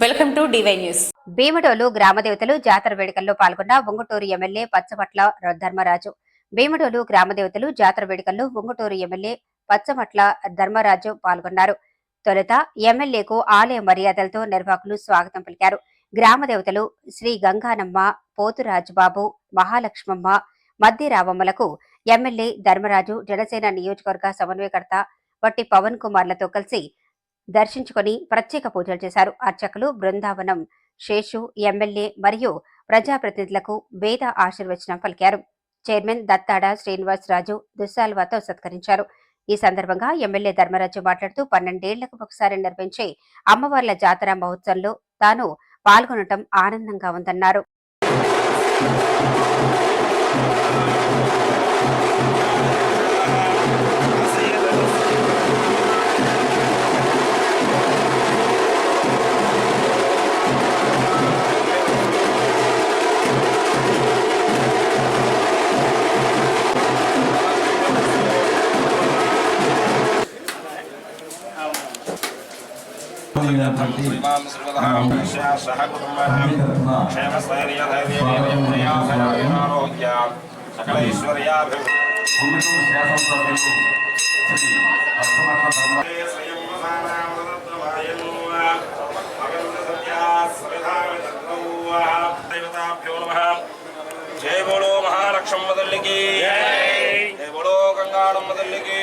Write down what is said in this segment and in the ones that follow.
Welcome to DY news. Bhimadolu గ్రామదేవతలు జాతర వేడుకల్లో పాల్గొన్న ఉంగుటూరు ఎమ్మెల్యే పచ్చమట్ల ధర్మరాజు. భీమడోలు గ్రామదేవతలు జాతర వేడుకల్లో ఉంగుటూరు ఎమ్మెల్యే పచ్చమట్ల ధర్మరాజు పాల్గొన్నారు. తొలుత ఎమ్మెల్యేకు ఆలయ మర్యాదలతో నిర్వాహకులు స్వాగతం పలికారు. గ్రామదేవతలు శ్రీ గంగానమ్మ పోతురాజుబాబు మహాలక్ష్మమ్మ మద్ది రావమ్మలకు ఎమ్మెల్యే ధర్మరాజు జనసేన నియోజకవర్గ సమన్వయకర్త వట్టి పవన్ కుమార్లతో కలిసి దర్శించుకొని ప్రత్యేక పూజలు చేశారు. అర్చకులు బృందావనం శేషు ఎమ్మెల్యే మరియు ప్రజాప్రతినిధులకు వేద ఆశీర్వచనం పలికారు. చైర్మన్ దత్తాడ శ్రీనివాసరాజు దుస్సాల్వాతో సత్కరించారు. ఈ సందర్భంగా ఎమ్మెల్యే ధర్మరాజు మాట్లాడుతూ పన్నెండేళ్ళకు ఒకసారి నిర్వహించే అమ్మవార్ల జాతర మహోత్సవంలో తాను పాల్గొనటం ఆనందంగా ఉందన్నారు. జయ బోలో మహాలక్ష్మ తల్లికి జయ బోలో గంగాడమ్మ తల్లికి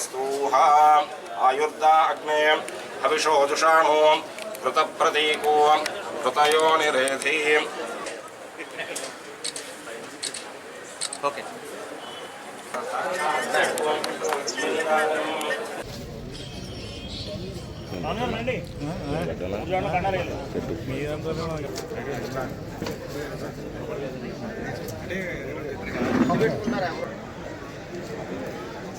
దీర్ఘమాయురస్తూహ ఆయుర్దా అగ్నే హవిషో జుషాణో కృత ప్రతీకో కృతయో నిరేధి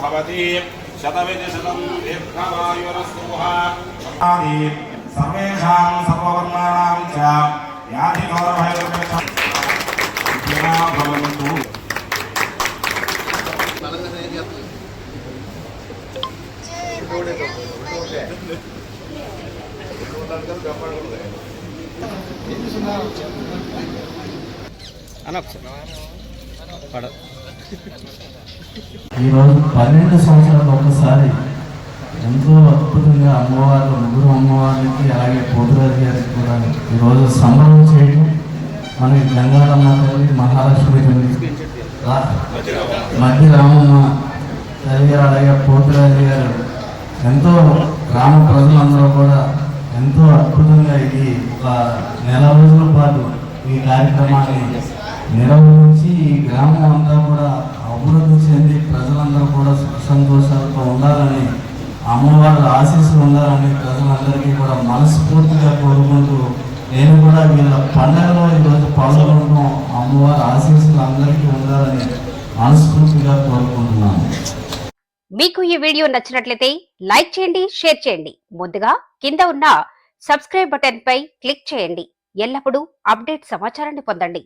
శతమనంతం భవతి శతమితి శతం దీర్ఘమాయురస్తూహ సర్వేషాం సర్వవర్ణానాం చ వ్యాధి భవంతు ఈరోజు పన్నెండు సంవత్సరాలు ఒకసారి ఎంతో అద్భుతంగా అమ్మవారు ముగ్గురు అమ్మవారికి అలాగే పోతురాజు గారికి కూడా ఈరోజు సంబరం చేయడం మనకి గంగారమ్మ తల్లి మహాలక్ష్మి తల్లి మధ్య రామమ్మ తల్లి గారు అలాగే పోతురాజు గారు ఎంతో గ్రామ ప్రజలందరూ కూడా ఎంతో అద్భుతంగా ఇది ఒక నెల రోజుల పాటు ఈ కార్యక్రమాన్ని నిర్వహించి ఈ గ్రామం అంతా కూడా అభివృద్ధి చెంది ప్రజలందరూ కూడా సుఖ సంతోషాలతో ఉండాలని అమ్మవారి ఆశీస్సులు ఉండాలని ప్రజలందరికీ కూడా మనస్ఫూర్తిగా కోరుకుంటూ నేను కూడా వీళ్ళ పండుగలో ఈరోజు పాల్గొనడం అమ్మవారి ఆశీస్సులు అందరికీ ఉండాలని మనస్ఫూర్తిగా కోరుకుంటున్నాను. మీకు ఈ వీడియో నచ్చినట్లయితే లైక్ చేయండి షేర్ చేయండి. ముందుగా కింద ఉన్న సబ్స్క్రైబ్ బటన్ పై క్లిక్ చేయండి. ఎల్లప్పుడూ అప్డేట్ సమాచారాన్ని పొందండి.